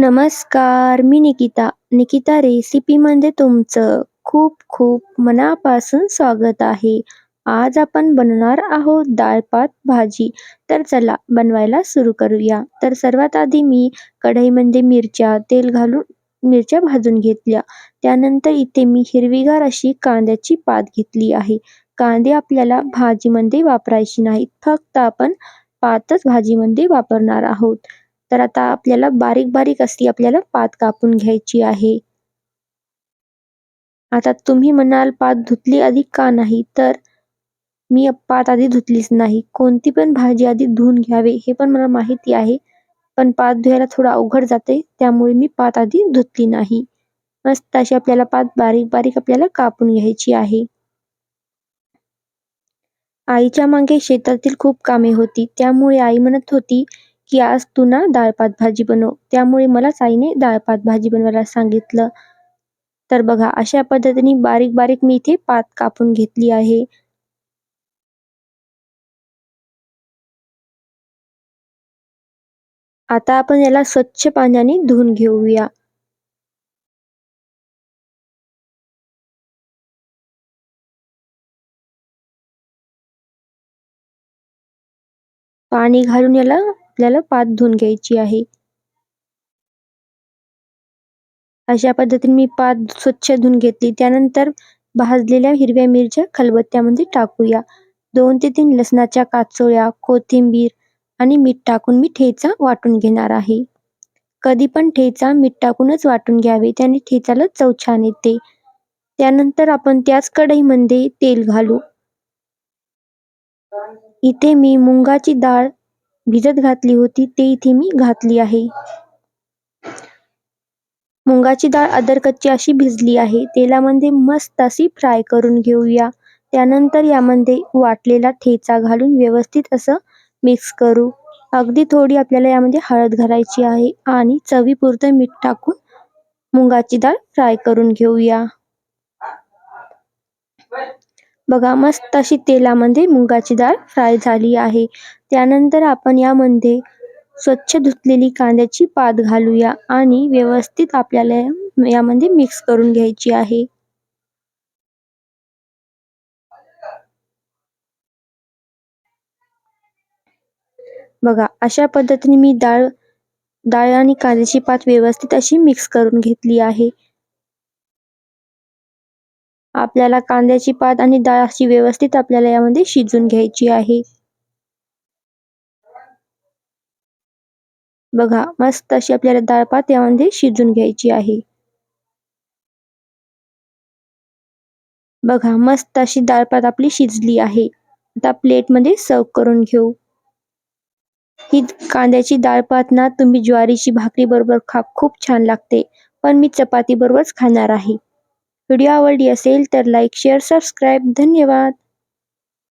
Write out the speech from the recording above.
नमस्कार मी निकिता. निकिता रेसिपीमध्ये तुमचं खूप खूप मनापासून स्वागत आहे. आज आपण बनवणार आहोत डाळपात भाजी. तर चला बनवायला सुरू करूया. तर सर्वात आधी मी कढईमध्ये म्हणजे मिरच्या तेल घालून मिरच्या भाजून घेतल्या. त्यानंतर इथे मी हिरवीगार अशी कांद्याची पात घेतली आहे. कांदे आपल्याला भाजीमध्ये वापरायची नाहीत. फक्त आपण पातच भाजीमध्ये वापरणार आहोत. तर आता आपल्याला बारीक बारीक अशी आपल्याला पात कापून घ्यायची आहे. आता तुम्ही म्हणाल पात धुतली आधी का नाही? तर मी पात आधी धुतलीच नाही. कोणती पण भाजी आधी धुवून घ्यावे हे पण मला माहिती आहे. पण पात धुवायला थोडं अवघड जाते त्यामुळे मी पात आधी धुतली नाही. मस्त अशी आपल्याला पात बारीक बारीक आपल्याला कापून घ्यायची आहे. आईच्या मागे शेतातील खूप कामे होती त्यामुळे आई म्हणत होती की आज तू ना डाळपात भाजी बनव. त्यामुळे मलाच आईने डाळपात भाजी बनवायला सांगितलं. तर बघा अशा पद्धतीने बारीक बारीक मी इथे पात कापून घेतली आहे. आता आपण याला स्वच्छ पाण्याने धुवून घेऊया. पाणी घालून याला आपल्याला पात धुवून घ्यायची आहे. अशा पद्धतीने मी पात स्वच्छ धुवून घेतली. त्यानंतर भाजलेल्या हिरव्या मिरच्या खलबत्त्यामध्ये टाकूया. दोन ते तीन लसणाच्या काचोळ्या कोथिंबीर आणि मीठ टाकून मी ठेचा वाटून घेणार आहे. कधी पण ठेचा मीठ टाकूनच वाटून घ्यावे. त्याने ठेचाला चव छान येते. त्यानंतर आपण त्याच कढईमध्ये तेल घालू. इथे मी मुंगाची डाळ भिजत घातली होती ते इथे मी घातली आहे. मुंगाची डाळ अदरकच्ची अशी भिजली आहे. तेलामध्ये मस्त अशी फ्राय करून घेऊया. त्यानंतर यामध्ये वाटलेला ठेचा घालून व्यवस्थित असं मिक्स करू. अगदी थोडी आपल्याला यामध्ये हळद घालायची आहे आणि चवीपुरतं मीठ टाकून मुंगाची डाळ फ्राय करून घेऊया. बघा मस्त अशी तेलामध्ये मुगाची डाळ फ्राय झाली आहे. त्यानंतर आपण यामध्ये स्वच्छ धुतलेली कांद्याची पात घालूया आणि व्यवस्थित आपल्याला यामध्ये मिक्स करून घ्यायची आहे. बघा अशा पद्धतीने मी डाळ डाळ आणि कांद्याची पात व्यवस्थित अशी मिक्स करून घेतली आहे. आपल्याला कांद्याची पात आणि डाळ अशी व्यवस्थित आपल्याला यामध्ये शिजून घ्यायची आहे. बघा मस्त अशी आपल्याला डाळ पात यामध्ये शिजून घ्यायची आहे. बघा मस्त अशी डाळपात आपली शिजली आहे. आता प्लेटमध्ये सर्व करून घेऊ. ही कांद्याची डाळपात ना तुम्ही ज्वारीची भाकरी बरोबर खा खूप छान लागते. पण मी चपाती बरोबरच खाणार आहे. व्हिडिओ आवडली असेल तर लाईक शेअर सबस्क्राईब धन्यवाद.